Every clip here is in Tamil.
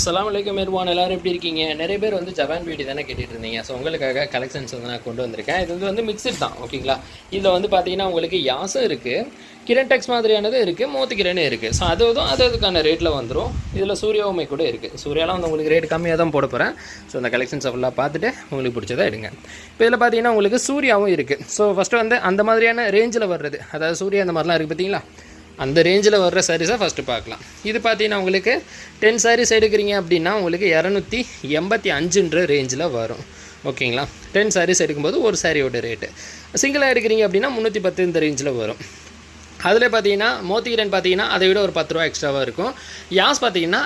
அஸ்ஸலாமு அலைக்கும் மெர்வான் எல்லாரும் எப்படி இருக்கீங்க? நிறைய பேர் வந்து ஜப்பான் பியூட்டி தானே கேட்டுட்டு இருந்தீங்க. ஸோ உங்களுக்காக கலெக்ஷன்ஸ் வந்து நான் கொண்டு வந்திருக்கேன். இது வந்து வந்து மிக்சட் தான் ஓகேங்களா இதில் வந்து பார்த்தீங்கன்னா உங்களுக்கு யாசம் இருக்குது கிரண் டெக்ஸ் மாதிரியானது இருக்குது மோத்து கிரண் இருக்குது ஸோ அது அதுவும் அது அதுக்கான ரேட்டில் வந்துடும் இதில் சூர்யாவுமை கூட இருக்குது சூர்யாலாம் வந்து உங்களுக்கு ரேட் கம்மியாக தான் போட போகிறேன் ஸோ அந்த கலெக்ஷன்ஸ் ஃபுல்லாக பார்த்துட்டு உங்களுக்கு பிடிச்சதை எடுங்க. இப்போ இதில் பார்த்தீங்கன்னா உங்களுக்கு சூர்யாவும் இருக்குது ஸோ ஃபஸ்ட்டு வந்து அந்த மாதிரியான ரேஞ்சில் வர்றது. அதாவது சூர்யா அந்த மாதிரிலாம் இருக்குது பார்த்தீங்களா அந்த ரேஞ்சில் வர்ற சாரீஸை ஃபஸ்ட்டு பார்க்கலாம். இது பார்த்தீங்கன்னா உங்களுக்கு டென் சாரீஸ் எடுக்கிறீங்க அப்படின்னா உங்களுக்கு இரநூத்தி எண்பத்தி அஞ்சுன்ற ரேஞ்சில் வரும். ஓகேங்களா டென் சாரீஸ் எடுக்கும்போது ஒரு சாரியோட ரேட்டு சிங்கிளாக எடுக்கிறீங்க அப்படின்னா முந்நூற்றி பத்து இந்த ரேஞ்சில் வரும். அதில் பார்த்தீங்கன்னா மோத்திகிரன் பார்த்தீங்கன்னா அதை விட ஒரு பத்து ரூபா எக்ஸ்ட்ராவாக இருக்கும். யாஸ் பார்த்தீங்கன்னா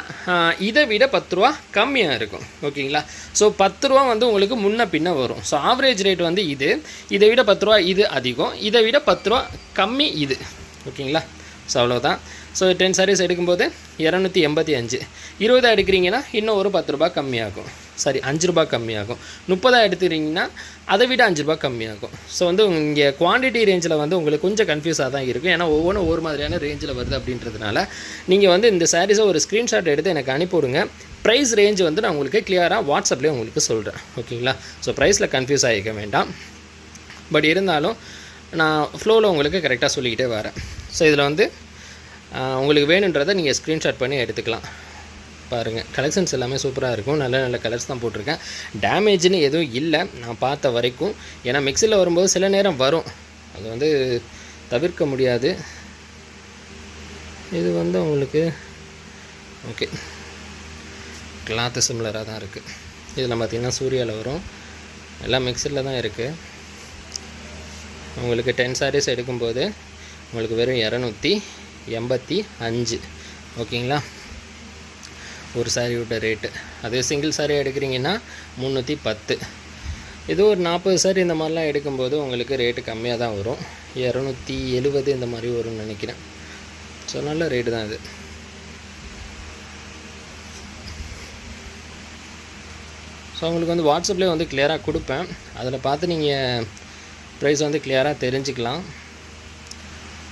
இதை விட பத்து ரூபா கம்மியாக இருக்கும். ஓகேங்களா ஸோ பத்து ரூபா வந்து உங்களுக்கு முன்ன பின்ன வரும். ஸோ ஆவரேஜ் ரேட் வந்து இது. இதை விட பத்து ரூபா இது அதிகம். இதை விட பத்து ரூபா கம்மி இது. ஓகேங்களா ஸோ அவ்வளோதான் ஸோ டென் சாரீஸ் எடுக்கும்போது இரநூத்தி எண்பத்தி அஞ்சு. இருபதா எடுக்கிறீங்கன்னா இன்னும் ஒரு பத்து ரூபா கம்மியாகும். சாரி அஞ்சு ரூபா கம்மியாகும். முப்பதா எடுத்துக்கிறீங்கன்னா அதை விட அஞ்சு ரூபாய் கம்மியாகும். ஸோ வந்து இங்கே குவான்டிட்டி ரேஞ்சில் வந்து உங்களுக்கு கொஞ்சம் கன்ஃபியூஸாக தான் இருக்கும். ஏன்னா ஒவ்வொன்றும் ஒவ்வொரு மாதிரியான ரேஞ்சில் வருது அப்படின்றதுனால நீங்கள் வந்து இந்த சாரீஸை ஒரு ஸ்க்ரீன்ஷாட் எடுத்து எனக்கு அனுப்பிவிடுங்க. ப்ரைஸ் ரேஞ்ச் வந்து நான் உங்களுக்கு கிளியராக வாட்ஸ்அப்லேயே உங்களுக்கு சொல்கிறேன் ஓகேங்களா? ஸோ ப்ரைஸில் கன்ஃபியூஸ் ஆகிக்க வேண்டாம். பட் இருந்தாலும் நான் ஃப்ளோவில் உங்களுக்கு கரெக்டாக சொல்லிக்கிட்டே வரேன். ஸோ இதில் வந்து உங்களுக்கு வேணுன்றதை நீங்கள் ஸ்க்ரீன்ஷாட் பண்ணி எடுத்துக்கலாம். பாருங்கள் கலெக்ஷன்ஸ் எல்லாமே சூப்பராக இருக்கும். நல்ல நல்ல கலர்ஸ் தான் போட்டிருக்கேன். டேமேஜ்னு எதுவும் இல்லை. நான் பார்த்த வரைக்கும். ஏன்னா மிக்சியில் வரும்போது சில நேரம் வரும். அது வந்து தவிர்க்க முடியாது. இது வந்து உங்களுக்கு ஓகே கிளாத்து சிம்லராக தான் இருக்குது இதில் பார்த்தீங்கன்னா சூர்யாவில் வரும். எல்லாம் மிக்சரில் தான் இருக்குது உங்களுக்கு டென் சாரீஸ் எடுக்கும்போது உங்களுக்கு வெறும் இரநூத்தி எண்பத்தி அஞ்சு. ஓகேங்களா? ஒரு சாரியோட ரேட்டு அதே சிங்கிள் சாரி எடுக்கிறீங்கன்னா முந்நூற்றி பத்து. இது ஒரு நாற்பது சாரி இந்த மாதிரிலாம் எடுக்கும்போது உங்களுக்கு ரேட்டு கம்மியாக தான் வரும். இரநூத்தி எழுபது இந்த மாதிரி வரும்னு நினைக்கிறேன். ஸோ நல்ல ரேட்டு தான் இது. ஸோ உங்களுக்கு வந்து வாட்ஸ்அப்லேயே வந்து கிளியராக கொடுப்பேன். அதில் பார்த்து நீங்கள் ப்ரைஸ் வந்து கிளியராக தெரிஞ்சுக்கலாம்.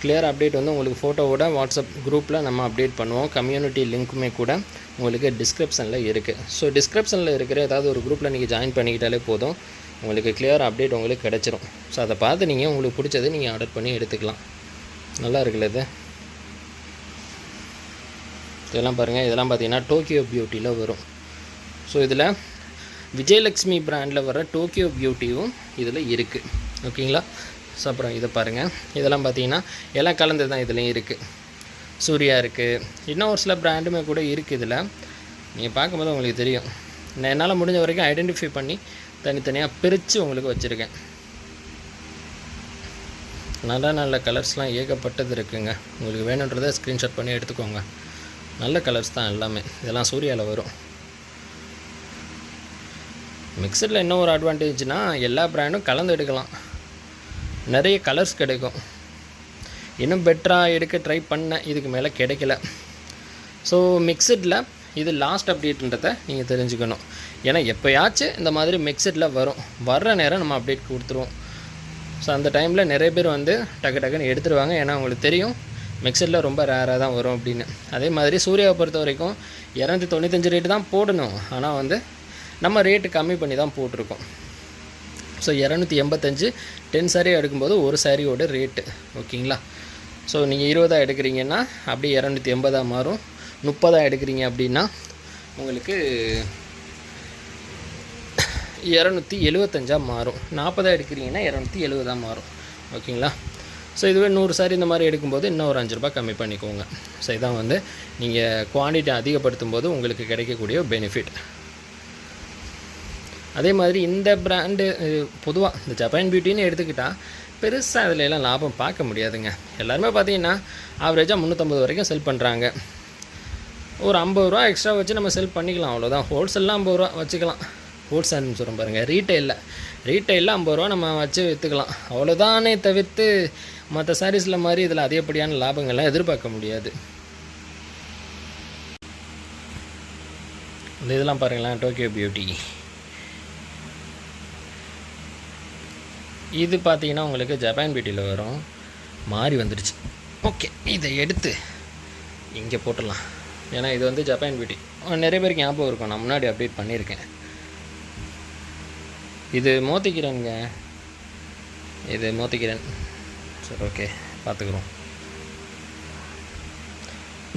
கிளியர் அப்டேட் வந்து உங்களுக்கு ஃபோட்டோவோட வாட்ஸ்அப் குரூப்பில் நம்ம அப்டேட் பண்ணுவோம். கம்யூனிட்டி லிங்க்குமே கூட உங்களுக்கு டிஸ்கிரிப்ஷனில் இருக்குது ஸோ டிஸ்கிரிப்ஷனில் இருக்கிற ஏதாவது ஒரு குரூப்பில் நீங்கள் ஜாயின் பண்ணிக்கிட்டாலே போதும். உங்களுக்கு கிளியர் அப்டேட் உங்களுக்கு கிடச்சிரும். ஸோ அதை பார்த்து நீங்கள் உங்களுக்கு பிடிச்சது நீங்கள் ஆர்டர் பண்ணி எடுத்துக்கலாம். நல்லா இருக்குல்ல இது? இதெல்லாம் பாருங்கள் இதெல்லாம் பார்த்தீங்கன்னா டோக்கியோ பியூட்டியில் வரும். ஸோ இதில் விஜயலக்ஷ்மி பிராண்டில் வர டோக்கியோ பியூட்டியும் இதில் இருக்குது ஓகேங்களா ஸோ அப்புறம் இதை பாருங்கள் இதெல்லாம் பார்த்தீங்கன்னா எல்லாம் கலந்து தான் இதுலேயும் இருக்குது சூர்யா இருக்குது இன்னும் ஒரு சில பிராண்டுமே கூட இருக்குது இதில். நீங்கள் பார்க்கும்போது உங்களுக்கு தெரியும். நான் என்னால் முடிஞ்ச வரைக்கும் ஐடென்டிஃபை பண்ணி தனித்தனியாக பிரித்து உங்களுக்கு வச்சுருக்கேன். நல்ல நல்ல கலர்ஸ்லாம் ஏகப்பட்டது இருக்குங்க. உங்களுக்கு வேணுன்றதை ஸ்க்ரீன்ஷாட் பண்ணி எடுத்துக்கோங்க. நல்ல கலர்ஸ் தான் எல்லாமே. இதெல்லாம் சூர்யாவில் வரும். மிக்சரில் என்ன ஒரு அட்வான்டேஜ்னா எல்லா பிராண்டும் கலந்து எடுக்கலாம். நிறைய கலர்ஸ் கிடைக்கும். இன்னும் பெட்டராக எடுக்க ட்ரை பண்ணேன் இதுக்கு மேலே கிடைக்கல. ஸோ மிக்சடில் இது லாஸ்ட் அப்டேட்ன்றதை நீங்கள் தெரிஞ்சுக்கணும். ஏன்னா எப்போயாச்சும் இந்த மாதிரி மிக்சடில் வரும். வர்ற நேரம் நம்ம அப்டேட் கொடுத்துருவோம். ஸோ அந்த டைமில் நிறைய பேர் வந்து டக்கு டக்குன்னு எடுத்துருவாங்க. ஏன்னா உங்களுக்கு தெரியும் மிக்சரில் ரொம்ப ரேராக தான் வரும் அப்படின்னு. அதே மாதிரி சூர்யாவை பொறுத்த வரைக்கும் இரநூத்தி தொண்ணூத்தஞ்சு ரேட்டு தான் போடணும். ஆனால் வந்து நம்ம ரேட்டு கம்மி பண்ணி தான் போட்டிருக்கோம். ஸோ இரநூத்தி எண்பத்தஞ்சு டென் சாரீ எடுக்கும்போது ஒரு சாரியோட ரேட்டு ஓகேங்களா ஸோ நீங்கள் இருபதா எடுக்கிறீங்கன்னா அப்படியே இரநூத்தி எண்பதாக மாறும். முப்பதாக எடுக்கிறீங்க அப்படின்னா உங்களுக்கு இரநூத்தி எழுபத்தஞ்சாக மாறும். நாற்பதாக எடுக்கிறீங்கன்னா இரநூத்தி எழுபதாக மாறும். ஓகேங்களா ஸோ இதுவே நூறு சாரி இந்த மாதிரி எடுக்கும்போது இன்னும் ஒரு அஞ்சு ரூபாய் கம்மி பண்ணிக்கோங்க. ஸோ இதான் வந்து நீங்கள் குவான்டிட்டி அதிகப்படுத்தும் போது உங்களுக்கு கிடைக்கக்கூடிய பெனிஃபிட் அதே மாதிரி இந்த பிராண்டு பொதுவாக இந்த ஜப்பான் பியூட்டின்னு எடுத்துக்கிட்டால் பெருசாக அதில் எல்லாம் லாபம் பார்க்க முடியாதுங்க. எல்லாருமே பார்த்தீங்கன்னா ஆவரேஜாக முந்நூற்றம்பது வரைக்கும் செல் பண்ணுறாங்க ஒரு ஐம்பது ரூபா எக்ஸ்ட்ரா வச்சு நம்ம செல் பண்ணிக்கலாம் அவ்வளோதான் ஹோல்சேல்லாம் ஐம்பது ரூபா வச்சுக்கலாம். ஹோல்சேல்னு சொல்கிறோம் பாருங்கள் ரீட்டைலில் ரீட்டைலில் ஐம்பது ரூபா நம்ம வச்சு விற்றுக்கலாம் அவ்வளோதானே தவிர்த்து மற்ற சாரீஸில் மாதிரி இதில் அதிகப்படியான லாபங்கள்லாம் எதிர்பார்க்க முடியாது. இந்த இதெல்லாம் பாருங்களேன் டோக்கியோ பியூட்டி இது பார்த்தீங்கன்னா உங்களுக்கு ஜப்பான் பியூட்டியில் வரும். மாறி வந்துடுச்சு. ஓகே இதை எடுத்து இங்கே போட்டுடலாம். ஏன்னா இது வந்து ஜப்பான் பியூட்டி நிறைய பேருக்கு ஞாபகம் இருக்கும். நான் முன்னாடி அப்டேட் பண்ணியிருக்கேன். இது மோத்திக்கிறேனுங்க இது மோத்திக்கிறேன் சரி ஓகே பார்த்துக்குறோம்.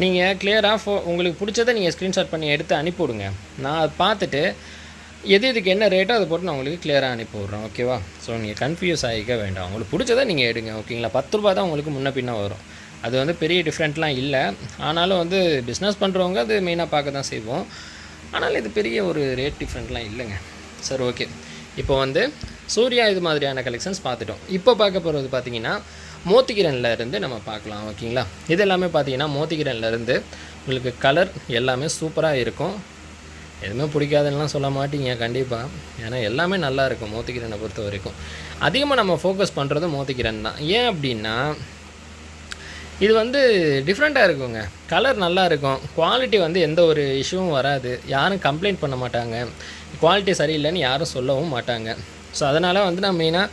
நீங்கள் கிளியராக ஃபோ உங்களுக்கு பிடிச்சதை நீங்கள் ஸ்க்ரீன்ஷாட் பண்ணி எடுத்து அனுப்பிவிடுங்க. நான் அதை பார்த்துட்டு எது இதுக்கு என்ன ரேட்டோ அதை போட்டு நான் உங்களுக்கு கிளியராக அனுப்பி விட்றேன். ஓகேவா ஸோ நீங்கள் கன்ஃபியூஸ் ஆகிக்க வேண்டாம். உங்களுக்கு பிடிச்சதை நீங்கள் எடுங்க ஓகேங்களா பத்து ரூபா தான் உங்களுக்கு முன்ன பின்னே வரும். அது வந்து பெரிய டிஃப்ரெண்ட்லாம் இல்லை. ஆனாலும் வந்து பிஸ்னஸ் பண்ணுறவங்க அது மெயினாக பார்க்க தான் செய்வோம். ஆனாலும் இது பெரிய ஒரு ரேட் டிஃப்ரெண்ட்லாம் இல்லைங்க. சரி ஓகே இப்போ வந்து சூர்யா இது மாதிரியான கலெக்ஷன்ஸ் பார்த்துட்டோம். இப்போ பார்க்க போகிறது பார்த்தீங்கன்னா மோத்திகிரன்ல இருந்து நம்ம பார்க்கலாம் ஓகேங்களா இது எல்லாமே பார்த்தீங்கன்னா மோத்திகிரனில் இருந்து உங்களுக்கு கலர் எல்லாமே சூப்பராக இருக்கும். எதுவுமே பிடிக்காதுன்னெலாம் சொல்ல மாட்டீங்க கண்டிப்பாக ஏன்னா எல்லாமே நல்லா இருக்கும் மோத்திக்கிறனை பொறுத்த வரைக்கும். அதிகமாக நம்ம ஃபோக்கஸ் பண்ணுறது மோத்திக்கிறன் தான். ஏன் அப்படின்னா இது வந்து டிஃப்ரெண்ட்டாக இருக்குங்க. கலர் நல்லா இருக்கும். குவாலிட்டி வந்து எந்த ஒரு இஷ்யூவும் வராது. யாரும் கம்ப்ளைண்ட் பண்ண மாட்டாங்க. குவாலிட்டி சரியில்லைன்னு யாரும் சொல்லவும் மாட்டாங்க. ஸோ அதனால் வந்து நான் மெயினாக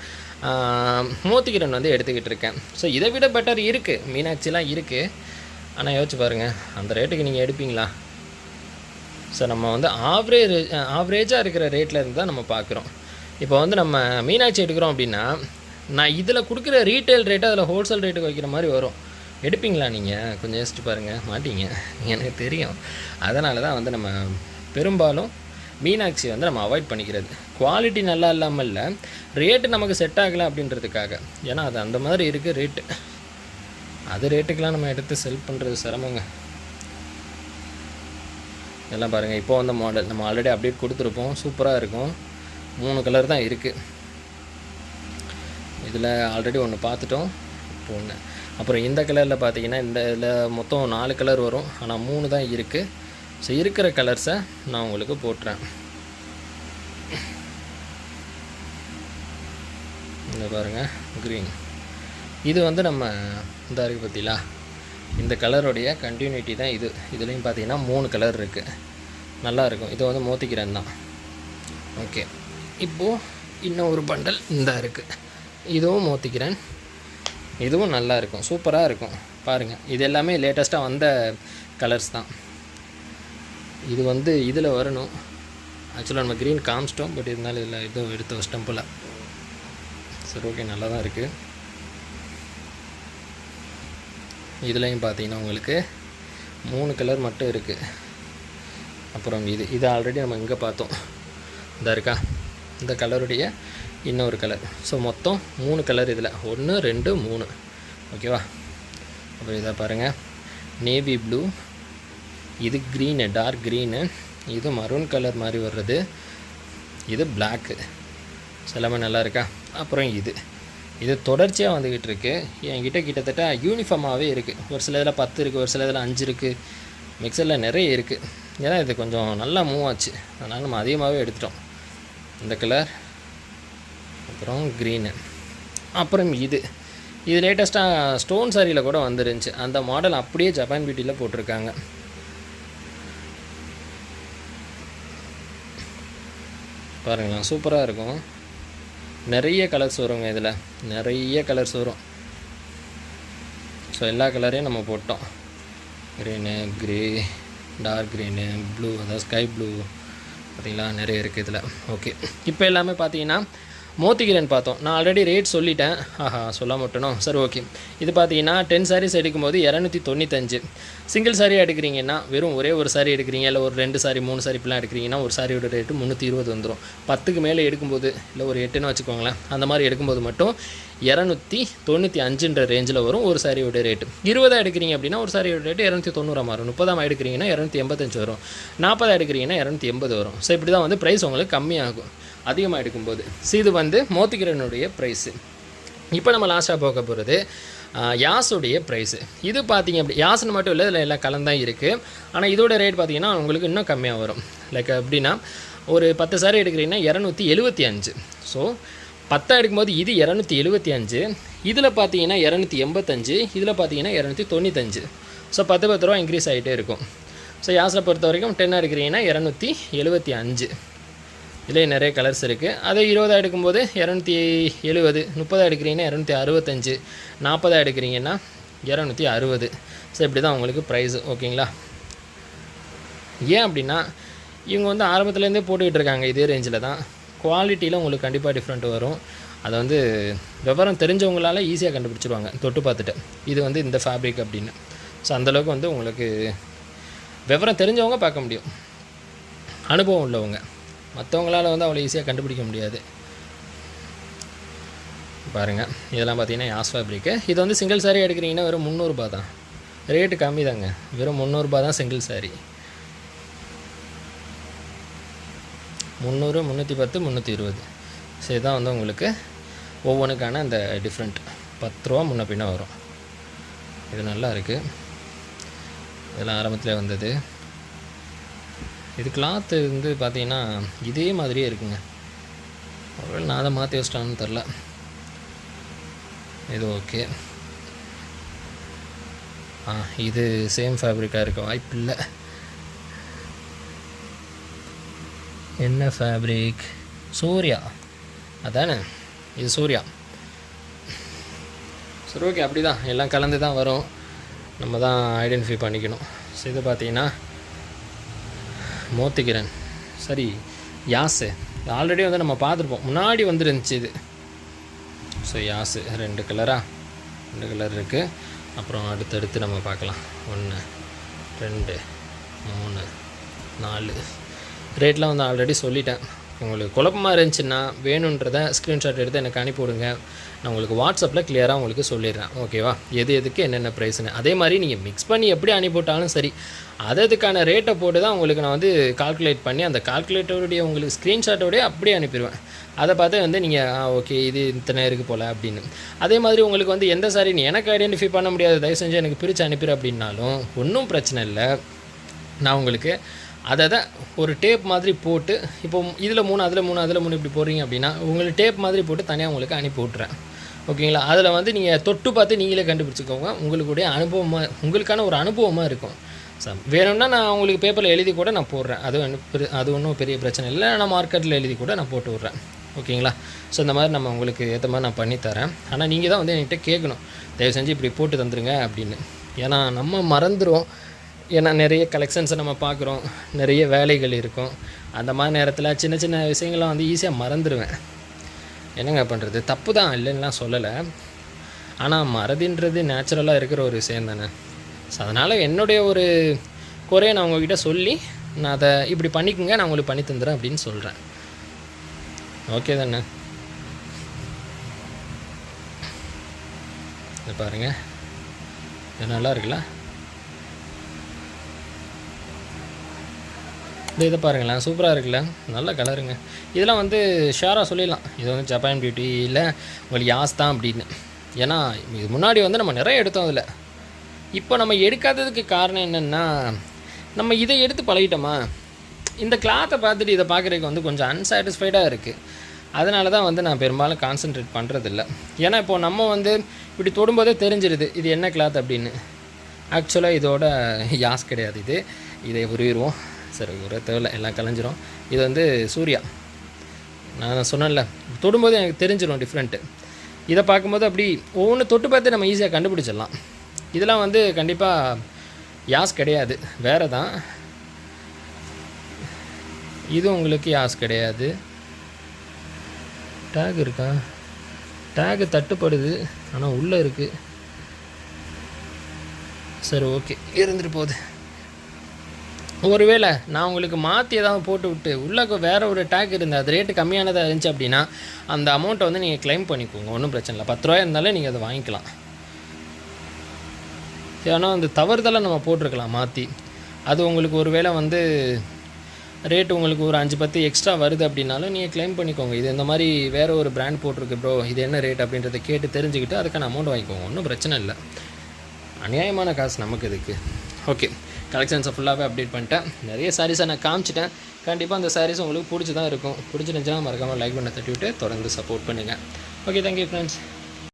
மூத்திக்கிறன் வந்து எடுத்துக்கிட்டு இருக்கேன். ஸோ இதை விட பெட்டர் இருக்குது மீனாட்சிலாம் இருக்குது ஆனால் யோசிச்சு பாருங்கள் அந்த ரேட்டுக்கு நீங்கள் எடுப்பீங்களா? ஸோ நம்ம வந்து ஆவரேஜ் ஆவரேஜாக இருக்கிற ரேட்டில் இருந்து தான் நம்ம பார்க்குறோம். இப்போ வந்து நம்ம மீனாட்சி எடுக்கிறோம் அப்படின்னா நான் இதில் கொடுக்குற ரீட்டைல் ரேட்டு அதில் ஹோல்சேல் ரேட்டுக்கு வைக்கிற மாதிரி வரும். எடுப்பீங்களா நீங்கள் கொஞ்சம் யோசிச்சு பாருங்கள் மாட்டீங்க. எனக்கு தெரியும். அதனால தான் வந்து நம்ம பெரும்பாலும் மீனாட்சி வந்து நம்ம அவாய்ட் பண்ணிக்கிறது. குவாலிட்டி நல்லா இல்லாமல் இல்லை ரேட்டு நமக்கு செட் ஆகலை அப்படின்றதுக்காக. ஏன்னா அது அந்த மாதிரி இருக்குது ரேட்டு அது ரேட்டுக்கெலாம் நம்ம எடுத்து செல் பண்ணுறது சிரமங்க. இதெல்லாம் பாருங்கள் இப்போ வந்த மாடல் நம்ம ஆல்ரெடி அப்டேட் கொடுத்துருப்போம். சூப்பராக இருக்கும். மூணு கலர் தான் இருக்குது இதில் ஆல்ரெடி ஒன்று பார்த்துட்டோம். இப்போ ஒன்று அப்புறம் இந்த கலரில் பார்த்தீங்கன்னா இந்த இதில் மொத்தம் நாலு கலர் வரும். ஆனால் மூணு தான் இருக்குது ஸோ இருக்கிற கலர்ஸை நான் உங்களுக்கு போட்டுறேன். இந்த பாருங்கள் க்ரீன் இது வந்து நம்ம இந்த இருக்குது பார்த்தீங்களா இந்த கலருடைய கண்டினியூட்டி தான் இது. இதுலேயும் பார்த்தீங்கன்னா மூணு கலர் இருக்குது நல்லா இருக்கும். இது வந்து மோத்திக்கிறன் தான். ஓகே இப்போது இன்னும் ஒரு பண்டல் இந்த இருக்குது இதுவும் மோத்திக்கிறன். இதுவும் நல்லா இருக்கும். சூப்பராக இருக்கும். பாருங்கள் இது எல்லாமே லேட்டஸ்ட்டாக வந்த கலர்ஸ் தான். இது வந்து இதில் வரணும். ஆக்சுவலாக நம்ம க்ரீன் காமிச்சிட்டோம் பட் இருந்தாலும் இதில் எதுவும் எடுத்து வச்சிட்டோம் போல். சரி ஓகே நல்லா தான் இருக்குது இதுலேயும் பார்த்தீங்கன்னா உங்களுக்கு மூணு கலர் மட்டும் இருக்குது அப்புறம் இது இது ஆல்ரெடி நம்ம இங்கே பார்த்தோம். இந்த இருக்கா? இந்த கலருடைய இன்னொரு கலர் ஸோ மொத்தம் மூணு கலர் இதில். ஒன்று ரெண்டு மூணு. ஓகேவா அப்புறம் இதை பாருங்கள் நேவி ப்ளூ இது க்ரீனு டார்க் க்ரீனு இது மரூன் கலர் மாதிரி வர்றது. இது பிளாக்கு எல்லாமே நல்லா இருக்கா? அப்புறம் இது. இது தொடர்ச்சியாக வந்துக்கிட்டு இருக்குது என்கிட்ட கிட்டத்தட்ட யூனிஃபார்மாகவே இருக்குது ஒரு சில இதில் பத்து இருக்குது ஒரு சில இதில் அஞ்சு இருக்குது மிக்சரில் நிறைய இருக்குது ஏன்னா இது கொஞ்சம் நல்லா மூவ் ஆச்சு. அதனால் நம்ம அதிகமாகவே எடுத்துட்டோம். இந்த கலர் அப்புறம் க்ரீனு அப்புறம் இது. இது லேட்டஸ்ட்டாக ஸ்டோன் சாரியில் கூட வந்துருந்துச்சு. அந்த மாடல் அப்படியே ஜப்பான் பியூட்டியில் போட்டிருக்காங்க. பாருங்களேன் சூப்பராக இருக்கும். நிறைய கலர்ஸ் வருங்க இதில். நிறைய கலர்ஸ் வரும். ஸோ எல்லா கலரையும் நம்ம போட்டோம். Green grey dark green blue அதாவது ஸ்கை ப்ளூ பார்த்தீங்களா நிறைய இருக்குது இதில். ஓகே இப்போ எல்லாமே பார்த்தீங்கன்னா மோத்திகிரன் பார்த்தோம். நான் ஆல்ரெடி ரேட் சொல்லிட்டேன். ஆஹா சொல்ல மாட்டேனோ சரி ஓகே இது பார்த்தீங்கன்னா டென் சாரீஸ் எடுக்கும்போது இரநூத்தி தொண்ணூத்தஞ்சு. சிங்கிள் சாரீ எடுக்கிறீங்கன்னா வெறும் ஒரே ஒரு சாரீ எடுக்கிறீங்க இல்லை ஒரு ரெண்டு சாரி மூணு சாரி இப்படிலாம் எடுக்கிறீங்கன்னா ஒரு சாரியோட ரேட்டு முந்நூற்றி இருபது வந்துடும் பத்துக்கு மேலே எடுக்கும்போது இல்லை ஒரு எட்டுன்னு வச்சுக்கோங்களேன் அந்த மாதிரி எடுக்கும்போது மட்டும் இரநூத்தி தொண்ணூற்றி அஞ்சுன்ற ரேஞ்சில் வரும் ஒரு சாரியோட ரேட்டு இருபதா எடுக்கிறீங்க அப்படின்னா ஒரு சாரியோட ரேட்டு இரநூத்தி தொண்ணூறாக மாறும். முப்பதாம் எடுக்கிறீங்கன்னா இரநூத்தி எண்பத்தஞ்சு வரும். நாற்பதா எடுக்கிறீங்கன்னா இரநூத்தி எண்பது வரும். ஸோ இப்படி தான் வந்து ப்ரைஸ் உங்களுக்கு கம்மியாகும். அதிகமாக எடுக்கும்போது ஸோ இது வந்து மோத்திக்கிறனுடைய ப்ரைஸு இப்போ நம்ம லாஸ்ட்டாக போக போகிறது யாஸுடைய ப்ரைஸு இது பார்த்தீங்க அப்படி யாஸ்னு மட்டும் இல்லை இதில் எல்லாம் கலந்தான் இருக்குது ஆனால் இதோட ரேட் பார்த்தீங்கன்னா உங்களுக்கு இன்னும் கம்மியாக வரும். லைக் எப்படின்னா ஒரு பத்து சாரி எடுக்கிறீங்கன்னா இரநூத்தி எழுபத்தி அஞ்சு. ஸோ பத்தா எடுக்கும்போது இது இரநூத்தி எழுபத்தி அஞ்சு. இதில் பார்த்தீங்கன்னா இரநூத்தி எண்பத்தஞ்சு இதில் பார்த்தீங்கன்னா இரநூத்தி தொண்ணூத்தஞ்சு. ஸோ பத்து பத்து ரூபா இன்க்ரீஸ் ஆகிட்டே இருக்கும். ஸோ யாஸில் பொறுத்த வரைக்கும் டென்னாக எடுக்கிறீங்கன்னா இரநூத்தி எழுபத்தி அஞ்சு. இதிலே நிறைய கலர்ஸ் இருக்குது அதே இருபதாக எடுக்கும்போது இரநூத்தி எழுபது முப்பதா எடுக்கிறீங்கன்னா இரநூத்தி அறுபத்தஞ்சு நாற்பதாக எடுக்கிறீங்கன்னா இரநூத்தி அறுபது. ஸோ இப்படி தான் உங்களுக்கு ப்ரைஸ் ஓகேங்களா ஏன் அப்படின்னா இவங்க வந்து ஆரம்பத்துலேருந்தே போட்டுக்கிட்டு இருக்காங்க இதே ரேஞ்சில் தான். குவாலிட்டியில் உங்களுக்கு கண்டிப்பாக டிஃப்ரெண்ட் வரும். அதை வந்து விவரம் தெரிஞ்சவங்களால ஈஸியாக கண்டுபிடிச்சிருவாங்க தொட்டு பார்த்துட்டு. இது வந்து இந்த ஃபேப்ரிக் அப்படின்னு. ஸோ அந்தளவுக்கு வந்து உங்களுக்கு விவரம் தெரிஞ்சவங்க பார்க்க முடியும். அனுபவம் உள்ளவங்க. மற்றவங்களால வந்து அவ்வளோ ஈஸியாக கண்டுபிடிக்க முடியாது. பாருங்கள் இதெல்லாம் பார்த்தீங்கன்னா யாஸ் ஃபேப்ரிக்கு இது வந்து சிங்கிள் saree எடுக்கிறீங்கன்னா வெறும் முந்நூறுபா தான். ரேட்டு கம்மி தாங்க வெறும் முந்நூறுபா தான் சிங்கிள் saree. முந்நூறு முந்நூற்றி பத்து முந்நூற்றி இருபது. ஸோ இதுதான் வந்து உங்களுக்கு ஒவ்வொன்றுக்கான அந்த டிஃப்ரெண்ட் பத்து ரூபா முன்ன பின்ன வரும். இது நல்லா இருக்குது இதெல்லாம் ஆரம்பத்தில் வந்தது. இது கிளாத்து வந்து பார்த்தீங்கன்னா இதே மாதிரியே இருக்குங்க. ஒருவேளை நான் அதை மாற்றி வச்சிட்டான்னு தெரில இது ஓகே ஆ இது சேம் ஃபேப்ரிக்காக இருக்க வாய்ப்பு இல்லை. என்ன ஃபேப்ரிக் சூர்யா. அதானே? இது சூர்யா. சரி ஓகே அப்படி தான் எல்லாம் கலந்து தான் வரும். நம்ம தான் ஐடென்டிஃபை பண்ணிக்கணும். ஸோ இது பார்த்தீங்கன்னா மோத்திக்கிறன். சரி யாஸு ஆல்ரெடி வந்து நம்ம பார்த்துருப்போம். முன்னாடி வந்துருந்துச்சு இது. ஸோ யாஸு ரெண்டு கலராக ரெண்டு கலர் இருக்குது அப்புறம் அடுத்தடுத்து நம்ம பார்க்கலாம். ஒன்று ரெண்டு மூணு நாலு. ரேட்லாம் வந்து ஆல்ரெடி சொல்லிட்டேன். உங்களுக்கு குழப்பமாக இருந்துச்சுன்னா வேணுன்றத ஸ்க்ரீன்ஷாட் எடுத்து எனக்கு அனுப்பிவிடுங்க. நான் உங்களுக்கு வாட்ஸ்அப்பில் கிளியராக உங்களுக்கு சொல்லிடுறேன். ஓகேவா எது எதுக்கு என்னென்ன ப்ரைஸ்னு அதே மாதிரி நீங்கள் மிக்ஸ் பண்ணி எப்படி அனுப்பிவிட்டாலும் சரி அது அதுக்கான ரேட்டை போட்டு தான் உங்களுக்கு நான் வந்து கால்குலேட் பண்ணி அந்த கால்குலேட்டருடைய உங்களுக்கு ஸ்க்ரீன்ஷாட்டோடய அப்படியே அனுப்பிடுவேன். அதை பார்த்து வந்து நீங்கள் ஓகே இது இத்தனை இருக்குது போல் அப்படின்னு. அதே மாதிரி உங்களுக்கு வந்து எந்த சாரின்னு எனக்கு ஐடென்டிஃபை பண்ண முடியாது. தயவு செஞ்சு எனக்கு பிரித்து அனுப்பிடு அப்படின்னாலும் ஒன்றும் பிரச்சனை இல்லை. நான் உங்களுக்கு அதை தான் ஒரு டேப் மாதிரி போட்டு இப்போ இதில் மூணு அதில் மூணு அதில் மூணு இப்படி போடுறீங்க அப்படின்னா உங்களுக்கு டேப் மாதிரி போட்டு தனியாக உங்களுக்கு அனுப்பி விட்றேன் ஓகேங்களா? அதில் வந்து நீங்கள் தொட்டு பார்த்து நீங்களே கண்டுபிடிச்சிக்கோங்க. உங்களுடைய அனுபவமாக உங்களுக்கான ஒரு அனுபவமாக இருக்கும். சார் வேணும்னா நான் உங்களுக்கு பேப்பரில் எழுதி கூட நான் போடுறேன். அது ஒன்றும் பெரு அது ஒன்றும் பெரிய பிரச்சனை இல்லை. நான் மார்க்கெட்டில் எழுதி கூட நான் போட்டு விட்றேன். ஓகேங்களா? ஸோ இந்த மாதிரி நம்ம உங்களுக்கு ஏற்ற மாதிரி நான் பண்ணித்தரேன் ஆனால் நீங்கள் தான் வந்து என்கிட்ட கேட்கணும். தயவு செஞ்சு இப்படி போட்டு தந்துடுங்க அப்படின்னு. ஏன்னா நம்ம மறந்துடும் ஏன்னா நிறைய கலெக்ஷன்ஸை நம்ம பார்க்குறோம். நிறைய வேலைகள் இருக்கும். அந்த மாதிரி நேரத்தில் சின்ன சின்ன விஷயங்கள்லாம் வந்து ஈஸியாக மறந்துடுவேன் என்னங்க பண்ணுறது தப்பு தான் இல்லைன்னுலாம் சொல்லலை. ஆனால் மறதின்றது நேச்சுரலாக இருக்கிற ஒரு விஷயம் தானே. ஸோ அதனால் என்னுடைய ஒரு குறையை நான் உங்ககிட்ட சொல்லி நான் அதை இப்படி பண்ணிக்கோங்க நான் உங்களுக்கு பண்ணி தந்துடுறேன் அப்படின்னு சொல்கிறேன் ஓகே தானே? இதை பாருங்கள் இது நல்லா இருக்குல்ல? இந்த இதை பாருங்களேன் சூப்பராக இருக்குல்ல? நல்ல கலருங்க இதெல்லாம் வந்து ஷேராக சொல்லிடலாம். இது வந்து ஜப்பான் பியூட்டி இல்லை உங்களுக்கு யாஸ் தான் அப்படின்னு. ஏன்னா இது முன்னாடி வந்து நம்ம நிறைய எடுத்தோம் அதில் இப்போ நம்ம எடுக்காததுக்கு காரணம் என்னென்னா நம்ம இதை எடுத்து பழகிட்டோமா? இந்த கிளாத்தை பார்த்துட்டு இதை பார்க்குறதுக்கு வந்து கொஞ்சம் அன்சாட்டிஸ்ஃபைடாக இருக்குது அதனால தான் வந்து நான் பெரும்பாலும் கான்சென்ட்ரேட் பண்ணுறதில்ல ஏன்னா இப்போது நம்ம வந்து இப்படி தொடும்போதே தெரிஞ்சிடுது இது என்ன கிளாத் அப்படின்னு. ஆக்சுவலாக இதோட யாஸ் கிடையாது இது. இதை உருவிடுவோம். சரி ஒரு தேவையில்ல எல்லாம் கலைஞ்சிரும். இது வந்து சூர்யா. நான் சொன்னேன்ல தொடும்போது எனக்கு தெரிஞ்சிடும் டிஃப்ரெண்ட்டு இதை பார்க்கும்போது அப்படி ஒவ்வொன்று தொட்டு பார்த்து நம்ம ஈஸியாக கண்டுபிடிச்சிடலாம். இதெல்லாம் வந்து கண்டிப்பாக யாஸ் கிடையாது வேறு தான். இது உங்களுக்கு யாஸ் கிடையாது. டேக் இருக்கா? டேகு தட்டுப்படுது ஆனால் உள்ளே இருக்குது சரி ஓகே இருந்துட்டு போகுது. ஒருவேளை நான் உங்களுக்கு மாற்றி ஏதாவது போட்டு விட்டு உள்ளே வேறு ஒரு டேக் இருந்தால் அது ரேட்டு கம்மியானதாக இருந்துச்சு அப்படின்னா அந்த அமௌண்ட்டை வந்து நீங்கள் க்ளைம் பண்ணிக்கோங்க. ஒன்றும் பிரச்சனை இல்லை. பத்து ரூபாய் இருந்தாலும் நீங்கள் அதை வாங்கிக்கலாம். ஏன்னா அந்த தவறுதலாக நம்ம போட்டிருக்கலாம் மாற்றி அது உங்களுக்கு ஒரு வேளை வந்து ரேட் உங்களுக்கு ஒரு அஞ்சு பத்து எக்ஸ்ட்ரா வருது அப்படின்னாலும் நீங்கள் க்ளைம் பண்ணிக்கோங்க. இது இந்த மாதிரி வேறு ஒரு பிராண்ட் போட்டிருக்கு ப்ரோ இது என்ன ரேட் அப்படின்றத கேட்டு தெரிஞ்சுக்கிட்டு அதுக்கான அமௌண்ட் வாங்கிக்கோங்க. ஒன்றும் பிரச்சனை இல்லை. அநியாயமான காசு நமக்கு இதுக்கு. ஓகே கலெக்ஷன்ஸை ஃபுல்லாகவே அப்டேட் பண்ணிட்டேன். நிறைய சாரீஸை நான் காமிச்சிட்டேன். கண்டிப்பாக அந்த சாரீஸ் உங்களுக்கு பிடிச்சி தான் இருக்கும். பிடிச்சிருந்துச்சுன்னா மறக்காமல் லைக் பண்ண தட்டி விட்டு தொடர்ந்து சப்போர்ட் பண்ணுங்கள் ஓகே தேங்க்யூ ஃப்ரெண்ட்ஸ்